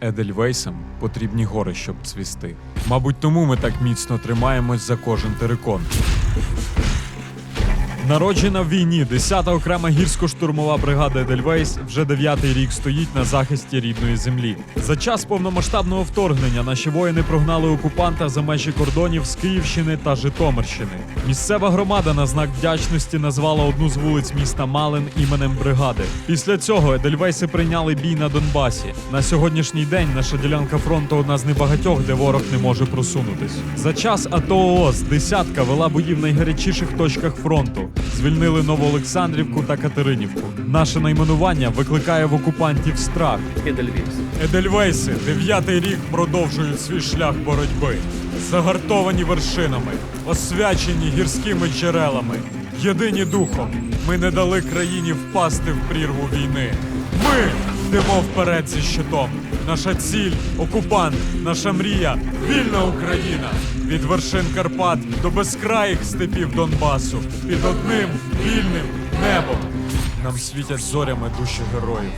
Едельвейсам потрібні гори, щоб цвісти. Мабуть, тому ми так міцно тримаємось за кожен терикон. Народжена в війні 10-та окрема гірсько-штурмова бригада Едельвейс вже дев'ятий рік стоїть на захисті рідної землі. За час повномасштабного вторгнення наші воїни прогнали окупанта за межі кордонів з Київщини та Житомирщини. Місцева громада на знак вдячності назвала одну з вулиць міста Малин іменем бригади. Після цього Едельвейси прийняли бій на Донбасі. На сьогоднішній день наша ділянка фронту одна з небагатьох, де ворог не може просунутись. За час АТО ООС десятка вела бої в найгарячіших точках фронту. Звільнили Новоолександрівку та Катеринівку. Наше найменування викликає в окупантів страх. Едельвейс. Едельвейси дев'ятий рік продовжують свій шлях боротьби. Загартовані вершинами, освячені гірськими джерелами. Єдині духом, ми не дали країні впасти в прірву війни. Ми йдемо вперед зі щитом. Наша ціль окупант, наша мрія вільна Україна. Від вершин Карпат до безкраїх степів Донбасу. Під одним вільним небом. Нам світять зорями душі героїв.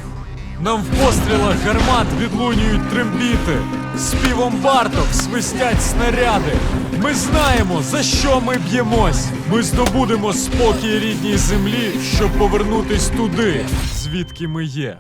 Нам в пострілах гармат відлунюють трембіти, співом барток свистять снаряди. Ми знаємо, за що ми б'ємось. Ми здобудемо спокій рідній землі, щоб повернутись туди, звідки ми є.